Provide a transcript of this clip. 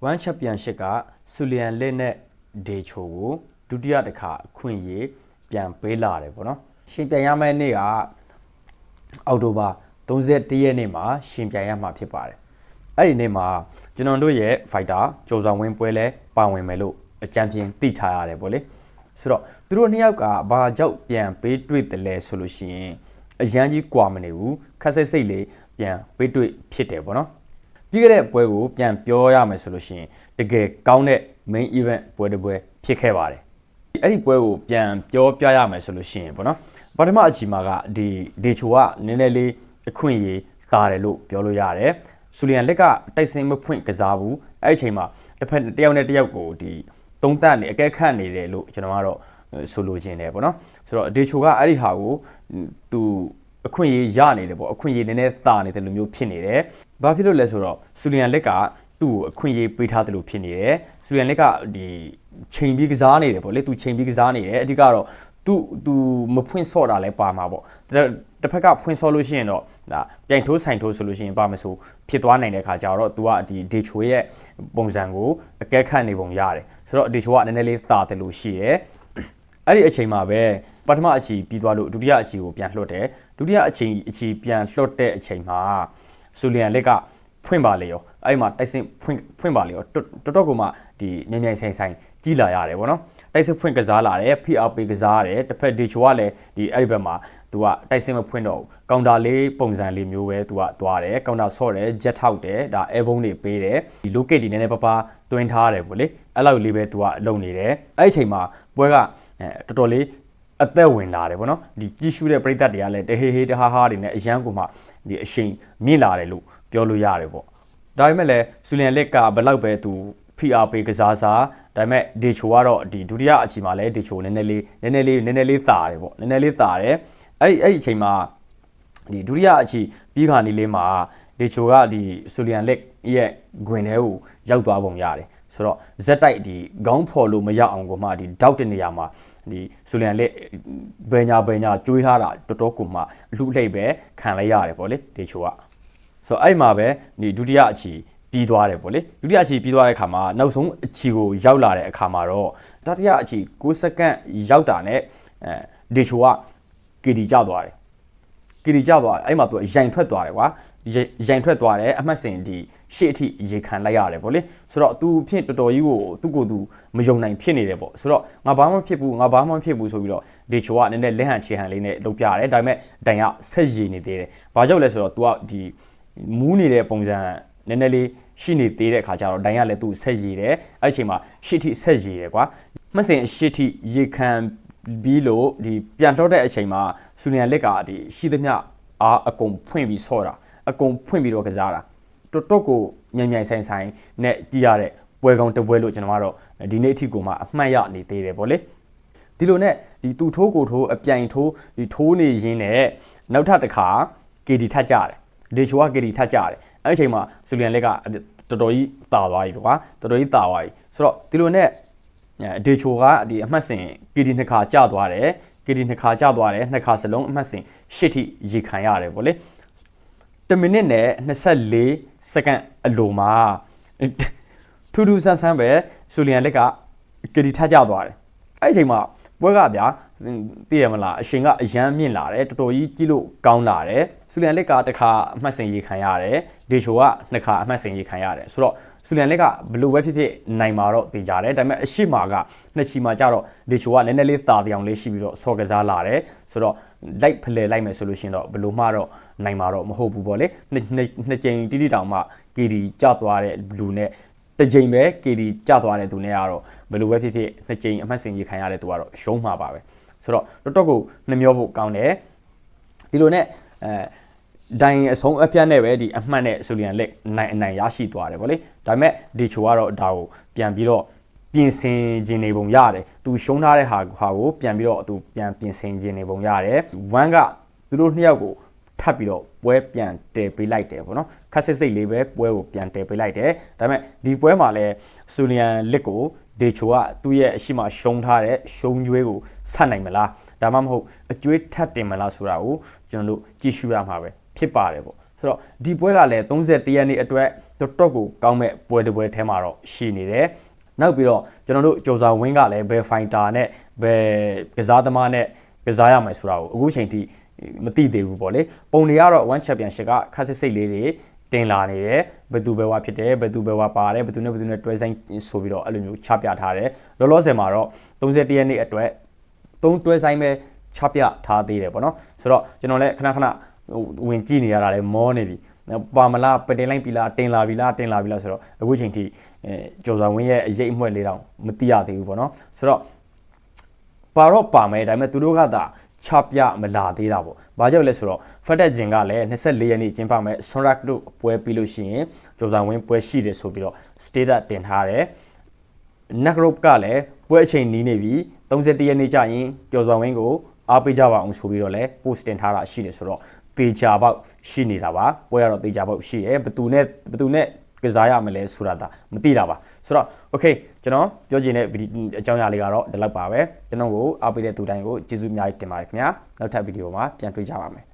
One Championship ကဆူလီယန်လက်နဲ့ဒေချိုကိုဒုတိယတစ်ခါအခွင့်အရေးပြန်ပေးလာတယ်ပေါ့နော်ရှင်ပြန်ရမယ့်နေ့ကအောက်တိုဘာ31ရက်နေ့မှာရှင်ပြန်ရမှာဖြစ်ပါတယ်အဲ့ဒီနေ့မှာကျွန်တော်တို့ရဲ့ fighter ကြိုးဆောင်ဝင်းပွဲလဲပါဝင်မယ်လို့အကြံပြင်းသိထားရတယ်ပေါ့လေဆိုတော့သူတို့နှစ်ယောက်ကဘာကြောက်ပြန်ပေးတွေ့တယ်လဲဆိုလို့ရှိရင်အရန်ကြီးကွာမနေဘူးခက်စိတ်စိတ်လေးပြန်ပေးတွေ့ဖြစ်တယ်ပေါ့နော် ပြီးခဲ့တဲ့ပွဲကိုပြန်ပြောရမယ်ဆိုလို့ရှိရင်တကယ်ကောင်းတဲ့ main event ပွဲတစ်ပွဲဖြစ်ခဲ့ပါတယ်အဲ့ဒီပွဲကိုပြန်ပြောပြရမယ်ဆိုလို့ရှိရင်ပေါ့နော်ပထမအချိန်မှာကဒီဒေချိုကနည်းနည်းလေးအခွင့်အရေးတာတယ်လို့ပြောလို့ရတယ်ဆူလီယန်လက်ကတိုက်စင်မဖွင့်ကစားဘူးအဲ့ဒီအချိန်မှာတစ်ဖက်တစ်ယောက်နဲ့တစ်ယောက်ကိုဒီသုံးသပ်နေအကဲခတ်နေတယ်လို့ကျွန်တော်ကတော့ဆိုလိုချင်တယ်ပေါ့နော်ဆိုတော့ဒေချိုကအဲ့ဒီဟာကိုသူ အခွင့်အရေးရနေတယ်ပေါ့အခွင့်အရေးနည်းနည်းတာနေတယ်လို့မျိုးဖြစ်နေတယ်။ဘာဖြစ်လို့လဲဆိုတော့ဆူလီယန်လက်ကသူ့ကိုအခွင့်အရေးပေးထားတယ်လို့ဖြစ်နေတယ်။ဆူလီယန်လက်ကဒီချိန်ပြီးကစားနေတယ်ပေါ့လေသူချိန်ပြီးကစားနေတယ်အဓိကတော့သူသူမဖွင့်ဆော့တာလဲပါမှာပေါ့တစ်ဖက်ကဖွင့်ဆော့လို့ရှိရင်တော့ဒါပြိုင်ထိုးဆိုင်ထိုးဆိုလို့ရှိရင်ပါမဆိုဖြစ်သွားနိုင်တဲ့ခါကျတော့ तू ကဒီဒေချိုရဲ့ပုံစံကိုအကဲခတ်နေပုံရတယ်ဆိုတော့ဒေချိုကနည်းနည်းလေးတာတယ်လို့ရှိရဲအဲ့ဒီအချိန်မှာပဲပထမအချီပြီးသွားလို့ဒုတိယအချီကိုပြန်လွှတ်တယ် ဒုတိယအချီအချီပြန်လွှတ်တဲ့အချိန်မှာဆူလီယန်လက်ကဖွင့်ပါလေရောအဲ့မှာတိုက်စင်ဖွင့်ဖွင့်ပါလေရောတော်တော်ကမှဒီမြန်မြန်ဆိုင်ဆိုင်ကြီးလာရတယ်ဗောနော်တိုက်စင်ဖွင့်ကစားလာတယ် PRP ကစားရတယ်တစ်ဖက်ဒီချိုကလည်းဒီအဲ့ဒီဘက်မှာသူကတိုက်စင်မဖွင့်တော့ဘူးကောင်တာလေးပုံစံလေးမျိုးပဲသူကသွားတယ်ကောင်တာဆော့တယ်ဂျက်ထောက်တယ်ဒါအဲဘုံတွေပေးတယ်ဒီ locate ဒီနည်းနည်းပါးပါတွင်းထားတယ်ဗောလေအဲ့လောက်လေးပဲသူကလုံနေတယ်အဲ့ဒီအချိန်မှာပွဲကအဲတော်တော်လေး အသက်ဝင်လာတယ်ဗောနော်ဒီကြီးရှုတဲ့ပြိသက်တွေကလည်းတဟေးဟေးတဟားဟားတွေနဲ့အရန်ကိုမှဒီအရှိန်မြင့်လာတယ်လို့ပြောလို့ရတယ်ဗောဒါပေမဲ့လည်းဆူလီယန်လက်ကဘယ်လောက်ပဲသူ PR ပေးကစားစားဒါပေမဲ့ဒေချိုကတော့ဒီဒုတိယအချိန်မှာလည်းဒေချိုနည်းနည်းလေးနည်းနည်းလေးနည်းနည်းလေးတာတယ်ဗောနည်းနည်းလေးတာတယ်အဲ့ဒီအဲ့ဒီအချိန်မှာဒီဒုတိယအချိန်ပြီးခါနီးလေးမှာဒေချိုကဒီဆူလီယန်လက်ရဲ့ဂွင်ထဲကိုရောက်သွားပုံရတယ်ဆိုတော့ဇက်တိုက်ဒီခေါင်းဖော်လို့မရအောင်ကိုမှဒီတောက်တဲ့နေရာမှာ ဒီဆူလီယန်လက်ဘယ်ညာဘယ်ညာကျွေးထားတာတော်တော်ကိုမှအလှလှိပ်ပဲခံလိုက်ရတယ်ဗောလေဒေချိုကဆိုတော့အဲ့မှာပဲဒီဒုတိယအချီပြီးသွားတယ်ပေါ့လေဒုတိယအချီပြီးသွားတဲ့အခါမှာနောက်ဆုံးအချီကိုရောက်လာတဲ့အခါမှာတော့တတိယအချီ6စက္ကန့်ရောက်တာနဲ့အဲဒေချိုကကီဒီကျသွားတယ်ကီဒီကျသွားတယ်အဲ့မှာသူရိုင်ထွက်သွားတယ်ကွာ ရိုင်ထွက်သွားတယ်အမှတ်စဉ်ဒီရှေ့အထိရေခံလိုက်ရတယ်ပေါ့လေဆိုတော့သူဖြစ်တော်တော်ကြီးကိုသူ့ကိုယ်သူမယုံနိုင်ဖြစ်နေတယ်ပေါ့ဆိုတော့ငါဘာမှဖြစ်ဘူးငါဘာမှဖြစ်ဘူးဆိုပြီးတော့ဒေချိုကနည်းနည်းလက်ဟန်ချေဟန်လေးနဲ့လုပ်ပြရတယ်ဒါပေမဲ့တိုင်ကဆက်ရည်နေသေးတယ်ဘာကြောင့်လဲဆိုတော့ तू ကဒီမူးနေတဲ့ပုံစံနည်းနည်းလေးရှိနေသေးတဲ့ခါကျတော့ဒိုင်ကလည်းသူ့ဆက်ရည်တယ်အဲ့ဒီအချိန်မှာရှစ်ထိဆက်ရည်တယ်ကွာမှတ်စဉ်ရှစ်ထိရေခံပြီးလို့ဒီပြန်လှော့တဲ့အချိန်မှာဆူနီယန်လက်ကဒီရှိသမျှအားအကုန်ဖွင့်ပြီးဆော့တာ အကုန်ဖွင့်ပြီးတော့ကစားတာတော်တော်ကိုမြန်မြန်ဆိုင်ဆိုင်နဲ့ကြည့်ရတဲ့ပွဲကောင်းတစ်ပွဲလို့ကျွန်တော်ကတော့ဒီနေ့အထိကိုမှအမှတ်ရနေသေးတယ်ဗောလေဒီလိုနဲ့ဒီသူထိုးကိုထိုးအပြိုင်ထိုးဒီထိုးနေရင်းနဲ့နောက်ထပ်တစ်ခါ KD ထတ်ကြတယ်ဒေချိုက KD ထတ်ကြတယ်အဲ့ဒီအချိန်မှာဆူလီယန်လက်ကတော်တော်ကြီးတာသွားပြီကွာတော်တော်ကြီးတာသွားပြီဆိုတော့ဒီလိုနဲ့ဒေချိုကဒီအမှတ်စဉ် KD နှစ်ခါကျသွားတယ် KD နှစ်ခါကျသွားတယ်နှစ်ခါစလုံးအမှတ်စဉ်ရှစ်ထိရေခံရတယ်ဗောလေ 1မိနစ်နဲ့24စက္ကန့်အလိုမှာထူးထူးဆန်းဆန်းပဲဆူလီယန်လက်က KD ထကျသွားတယ်အဲ့ဒီအချိန်မှာပွဲကဗျာသိရမလားအရှင်ကအရန်မြင့်လာတယ်တော်တော်ကြီးကြည့်လို့ကောင်းလာတယ်ဆူလီယန်လက်ကတစ်ခါအမှတ်စဉ်ရေခံရတယ်ဒေချိုကနှစ်ခါအမှတ်စဉ်ရေခံရတယ်ဆိုတော့ဆူလီယန်လက်ကဘလို့ပဲဖြစ်ဖြစ်နိုင်မှာတော့သိကြတယ်ဒါပေမဲ့အရှိမာကနှစ်ချီမှာကြတော့ဒေချိုကနည်းနည်းလေးတာပြောင်လေးရှိပြီးတော့ဆော့ကစားလာတယ်ဆိုတော့လိုက်ဖလဲလိုက်မယ်ဆိုလို့ရှိရင်တော့ဘလို့မှတော့ နိုင်မှာတော့မဟုတ်ဘူးပေါ့လေနှစ်နှစ်ကြိမ်တိတိတောင်မှ KD ကျသွားတဲ့ဘလူးနဲ့တစ်ကြိမ်ပဲ KD ကျသွားတဲ့သူနဲ့ကတော့ဘယ်လိုပဲဖြစ်ဖြစ်နှစ်ကြိမ်အမှတ်စဉ်ရေခံရတဲ့သူကတော့ရှုံးမှာပါပဲဆိုတော့တော်တော်ကိုနှမျောဖို့ကောင်းတယ်ဒီလိုနဲ့အဲဒိုင်အဆုံးအပြတ်နဲ့ပဲဒီအမှတ်နဲ့ဆိုလီယန်လက်နိုင်အနိုင်ရရှိသွားတယ်ဗောလေဒါပေမဲ့ဒီချိုကတော့ဒါကိုပြန်ပြီးတော့ပြင်ဆင်ခြင်းနေပုံရတယ်သူရှုံးထားတဲ့ဟာဟာကိုပြန်ပြီးတော့သူပြန်ပြင်ဆင်ခြင်းနေပုံရတယ်ဝမ်ကသူတို့နှစ်ယောက်ကို ထပ်ပြီးတော့ပွဲပြန်တည်ပေးလိုက်တယ်ဗောနော်ခက်စစ်စိတ်လေးပဲပွဲကိုပြန်တည်ပေးလိုက်တယ်ဒါပေမဲ့ဒီပွဲမှာလည်းဆူလီယန်လက်ကိုဒေချိုကသူ့ရဲ့အရှိမရှုံးထားတဲ့ရှုံးကျွေးကိုဆက်နိုင်မလားဒါမှမဟုတ်အကျွေးထပ်တင်မလားဆိုတာကိုကျွန်တော်တို့ကြည့်ရှုရမှာပဲဖြစ်ပါတယ်ပေါ့ဆိုတော့ဒီပွဲကလည်း31ရက်နေ့အတွက်တော်တော်ကိုကောင်းမဲ့ပွဲတစ်ပွဲထဲမှာတော့ရှိနေတယ်နောက်ပြီးတော့ကျွန်တော်တို့ကြော်စာဝင်းကလည်းဘယ်ဖိုင်တာနဲ့ဘယ်ကစားသမားနဲ့ကစားရမယ်ဆိုတာကိုအခုချိန်ထိ မသိသေးဘူးပေါ့လေပုံတွေကတော့ one championship ကခက်စစ်စိတ်လေးတွေတင်လာနေတယ်ဘယ်သူပဲဝါဖြစ်တယ်ဘယ်သူပဲဝါပါတယ်ဘယ်သူနဲ့ဘယ်သူနဲ့တွဲဆိုင်ဆိုပြီးတော့အဲ့လိုမျိုးချပြထားတယ်လောလောဆယ်မှာတော့31ရက်နေ့အတွက်သုံးတွဲဆိုင်ပဲချပြထားသေးတယ်ပေါ့နော်ဆိုတော့ကျွန်တော်လည်းခဏခဏဟိုဝင်ကြည့်နေရတာလည်းမောနေပြီပါမလားပတင်လိုက်ပြီလားတင်လာပြီလားတင်လာပြီလားဆိုတော့အခုချိန်ထိအဲကျော်စွာဝင်းရဲ့အရေးအမွက်လေးတောင်မသိရသေးဘူးပေါ့နော်ဆိုတော့ပါတော့ပါမယ်ဒါပေမဲ့သူတို့ကသာ ချပြမလာသေးတာပေါ့။ဘာကြောင့်လဲဆိုတော့ဖတ်တက်ဂျင်ကလည်း24ရက်နေ့ကျင်းပမယ်ဆွန်ရက်တို့ပွဲပြီးလို့ရှိရင်ဂျိုဇန်ဝင်းပွဲရှိတယ်ဆိုပြီးတော့ status တင်ထားတယ်။ neck rope ကလည်းပွဲအချိန်နီးနေပြီ31ရက်နေ့ကျရင်ကျော်စွာဝင်းကိုအားပေးကြပါအောင်ဆိုပြီးတော့လည်း post တင်ထားတာရှိတယ်ဆိုတော့တေချာပေါက်ရှိနေတာပါပွဲကတော့တေချာပေါက်ရှိရဲဘယ်သူနဲ့ဘယ်သူနဲ့ ကစားရမလဲဆိုတာဒါမသိတာပါဆိုတော့ okay ကျွန်တော်ပြောချင်တဲ့ဗီဒီအကြောင်းအရာလေးကတော့ဒီလောက်ပါပဲကျွန်တော်ကိုအားပေးတဲ့သူတိုင်းကိုကျေးဇူးအများကြီးတင်ပါတယ်ခင်ဗျာနောက်ထပ်ဗီဒီယိုမှာပြန်တွေ့ကြပါမယ်